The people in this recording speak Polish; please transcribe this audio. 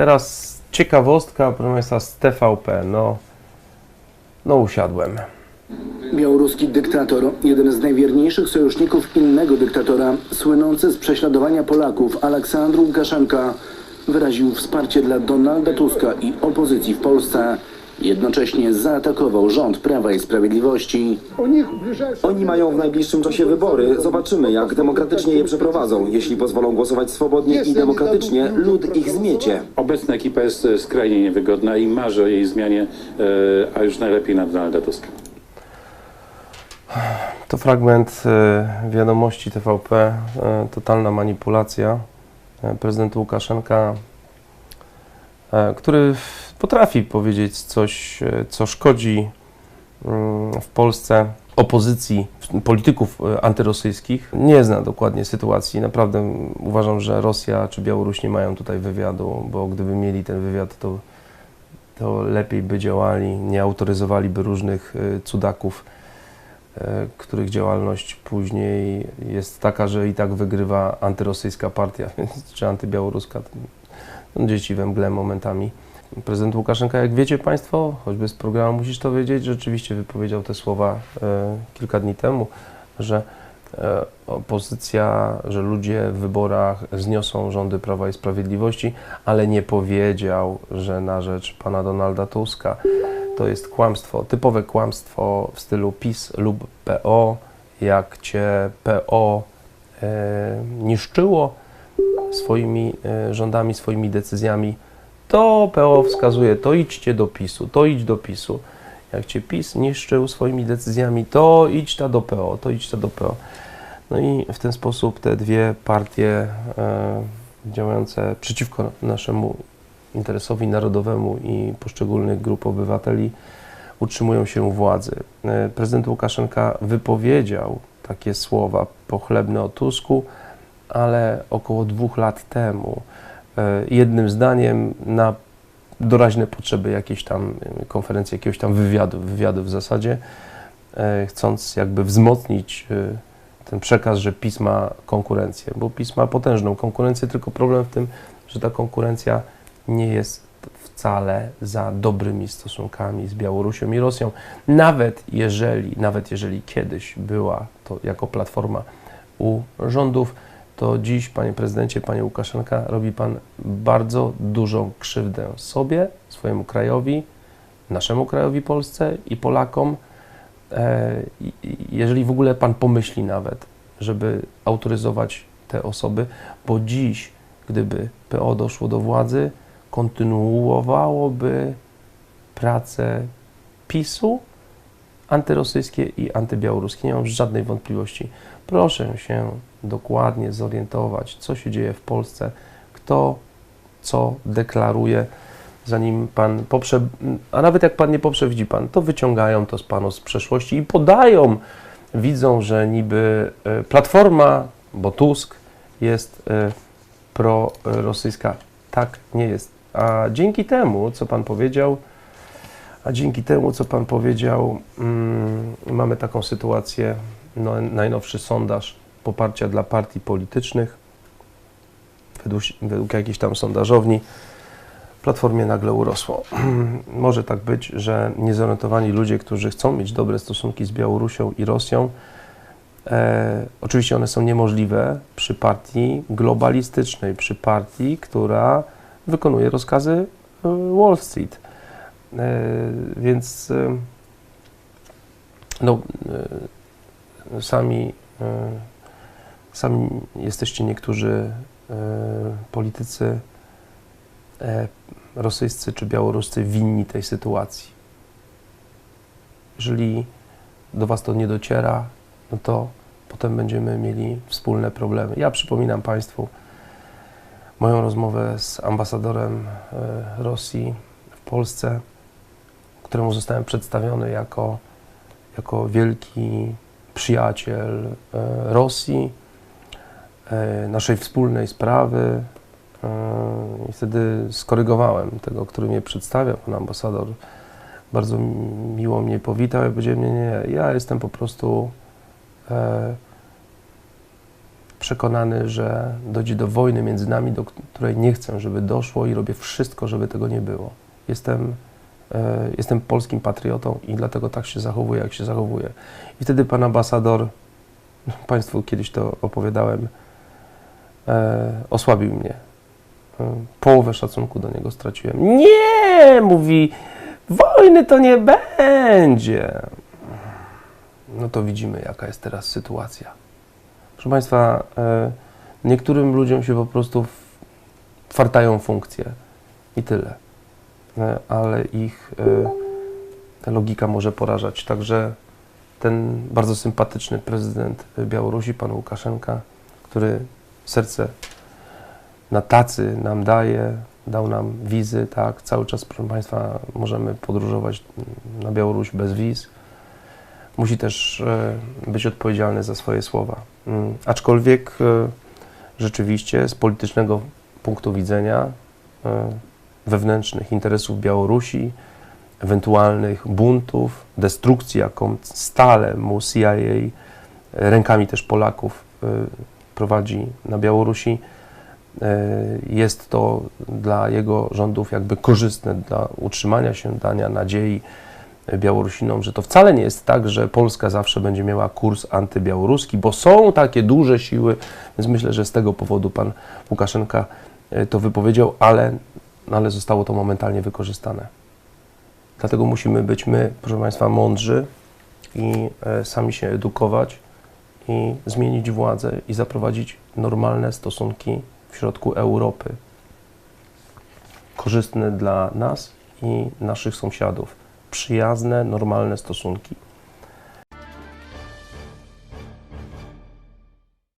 Teraz ciekawostka, proszę Państwa, z TVP. No, no usiadłem. Białoruski dyktator, jeden z najwierniejszych sojuszników innego dyktatora, słynący z prześladowania Polaków, Aleksandr Łukaszenka, wyraził wsparcie dla Donalda Tuska i opozycji w Polsce. Jednocześnie zaatakował rząd Prawa i Sprawiedliwości. Oni mają w najbliższym czasie wybory. Zobaczymy, jak demokratycznie je przeprowadzą. Jeśli pozwolą głosować swobodnie i demokratycznie, lud ich zmiecie. Obecna ekipa jest e, skrajnie niewygodna i marzy o jej zmianie, e, a już najlepiej na Donalda Tuska. To fragment e, wiadomości TVP, totalna manipulacja prezydenta Łukaszenka, który potrafi powiedzieć coś, e, co szkodzi mm, w Polsce opozycji, polityków e, antyrosyjskich. Nie zna dokładnie sytuacji. Naprawdę uważam, że Rosja czy Białoruś nie mają tutaj wywiadu, bo gdyby mieli ten wywiad, to, to lepiej by działali, nie autoryzowaliby różnych e, cudaków których działalność później jest taka, że i tak wygrywa antyrosyjska partia, czy antybiałoruska. Dzieci we mgle momentami. Prezydent Łukaszenka, jak wiecie Państwo, choćby z programu musisz to wiedzieć, rzeczywiście wypowiedział te słowa e, kilka dni temu, że e, opozycja, że ludzie w wyborach zniosą rządy Prawa i Sprawiedliwości, ale nie powiedział, że na rzecz pana Donalda Tuska. To jest kłamstwo, typowe kłamstwo w stylu PiS lub PO, jak cię PO e, niszczyło swoimi e, rządami, swoimi decyzjami, to PO wskazuje, to idźcie do PiSu, to idź do PiSu. Jak cię PiS niszczył swoimi decyzjami, to idź ta do PO, to idź ta do PO. No i w ten sposób te dwie partie e, działające przeciwko naszemu interesowi narodowemu i poszczególnych grup obywateli utrzymują się u władzy. E, Prezydent Łukaszenka wypowiedział takie słowa pochlebne o Tusku, ale około dwóch lat temu jednym zdaniem na doraźne potrzeby jakiejś tam e, konferencji, jakiegoś tam wywiadu, wywiadu w zasadzie, e, chcąc jakby wzmocnić e, ten przekaz, że PiS ma konkurencję, bo PiS ma potężną konkurencję, tylko problem w tym, że ta konkurencja nie jest wcale za dobrymi stosunkami z Białorusią i Rosją. Nawet jeżeli, nawet jeżeli kiedyś była to jako platforma u rządów, to dziś, panie prezydencie, panie Łukaszenka, robi pan bardzo dużą krzywdę sobie, swojemu krajowi, naszemu krajowi Polsce i Polakom. E, jeżeli w ogóle pan pomyśli nawet, żeby autoryzować te osoby, bo dziś, gdyby PO doszło do władzy, kontynuowałoby pracę PiSu antyrosyjskie i antybiałoruskie. Nie mam żadnej wątpliwości. Proszę się dokładnie zorientować, co się dzieje w Polsce, kto co deklaruje, zanim pan poprze, a nawet jak pan nie poprze, widzi pan, to wyciągają to z panu z przeszłości i podają, widzą, że niby e, Platforma, bo Tusk jest e, prorosyjska. Tak nie jest. A dzięki temu, co pan powiedział, a dzięki temu, co Pan powiedział, mm, mamy taką sytuację, no, najnowszy sondaż poparcia dla partii politycznych, według, według jakiejś tam sondażowni, Platformie nagle urosło. Może tak być, że niezorientowani ludzie, którzy chcą mieć dobre stosunki z Białorusią i Rosją, e, oczywiście one są niemożliwe przy partii globalistycznej, przy partii, która wykonuje rozkazy e, Wall Street. E, Więc e, no, e, sami, e, sami jesteście niektórzy e, politycy e, rosyjscy czy białoruscy winni tej sytuacji. Jeżeli do Was to nie dociera, no to potem będziemy mieli wspólne problemy. Ja przypominam Państwu moją rozmowę z ambasadorem e, Rosji w Polsce, któremu zostałem przedstawiony jako, jako wielki przyjaciel Rosji, naszej wspólnej sprawy. E, I wtedy skorygowałem tego, który mnie przedstawia, pan ambasador. Bardzo mi- miło mnie powitał i powiedział, nie, nie, ja jestem po prostu e, przekonany, że dojdzie do wojny między nami, do której nie chcę, żeby doszło i robię wszystko, żeby tego nie było. Jestem, e, jestem polskim patriotą i dlatego tak się zachowuję, jak się zachowuję. I wtedy pan ambasador, Państwu kiedyś to opowiadałem, e, osłabił mnie. E, połowę szacunku do niego straciłem. Nie, mówi, wojny to nie będzie. No to widzimy, jaka jest teraz sytuacja. Proszę Państwa, e, niektórym ludziom się po prostu kwartają funkcje i tyle. E, ale ich e, logika może porażać. Także ten bardzo sympatyczny prezydent Białorusi, pan Łukaszenka, który serce na tacy nam daje, dał nam wizy, tak, cały czas, proszę Państwa, możemy podróżować na Białoruś bez wiz. Musi też e, być odpowiedzialny za swoje słowa. Mm, Aczkolwiek e, rzeczywiście z politycznego punktu widzenia e, wewnętrznych interesów Białorusi, ewentualnych buntów, destrukcji, jaką stale mu CIA rękami też Polaków prowadzi na Białorusi, e, jest to dla jego rządów jakby korzystne dla utrzymania się, dania nadziei Białorusinom, że to wcale nie jest tak, że Polska zawsze będzie miała kurs antybiałoruski, bo są takie duże siły, więc myślę, że z tego powodu pan Łukaszenka e, to wypowiedział, ale, ale zostało to momentalnie wykorzystane. Dlatego musimy być my, proszę Państwa, mądrzy i e, sami się edukować i zmienić władzę i zaprowadzić normalne stosunki w środku Europy. Korzystne dla nas i naszych sąsiadów. Przyjazne, normalne stosunki.